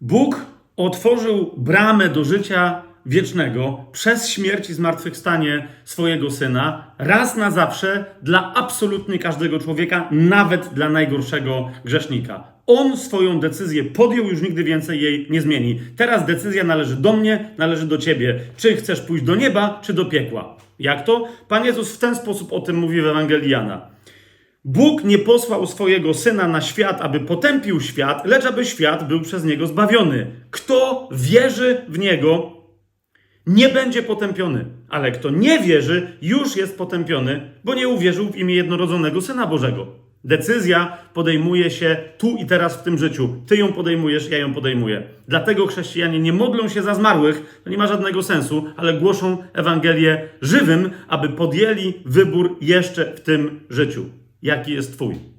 Bóg otworzył bramę do życia wiecznego przez śmierć i zmartwychwstanie swojego syna raz na zawsze dla absolutnie każdego człowieka, nawet dla najgorszego grzesznika. On swoją decyzję podjął, już nigdy więcej jej nie zmieni. Teraz decyzja należy do mnie, należy do ciebie. Czy chcesz pójść do nieba, czy do piekła? Jak to? Pan Jezus w ten sposób o tym mówi w Ewangelii Jana. Bóg nie posłał swojego syna na świat, aby potępił świat, lecz aby świat był przez niego zbawiony. Kto wierzy w niego, nie będzie potępiony, ale kto nie wierzy, już jest potępiony, bo nie uwierzył w imię jednorodzonego syna Bożego. Decyzja podejmuje się tu i teraz w tym życiu. Ty ją podejmujesz, ja ją podejmuję. Dlatego chrześcijanie nie modlą się za zmarłych, to nie ma żadnego sensu, ale głoszą Ewangelię żywym, aby podjęli wybór jeszcze w tym życiu. Jaki jest Twój?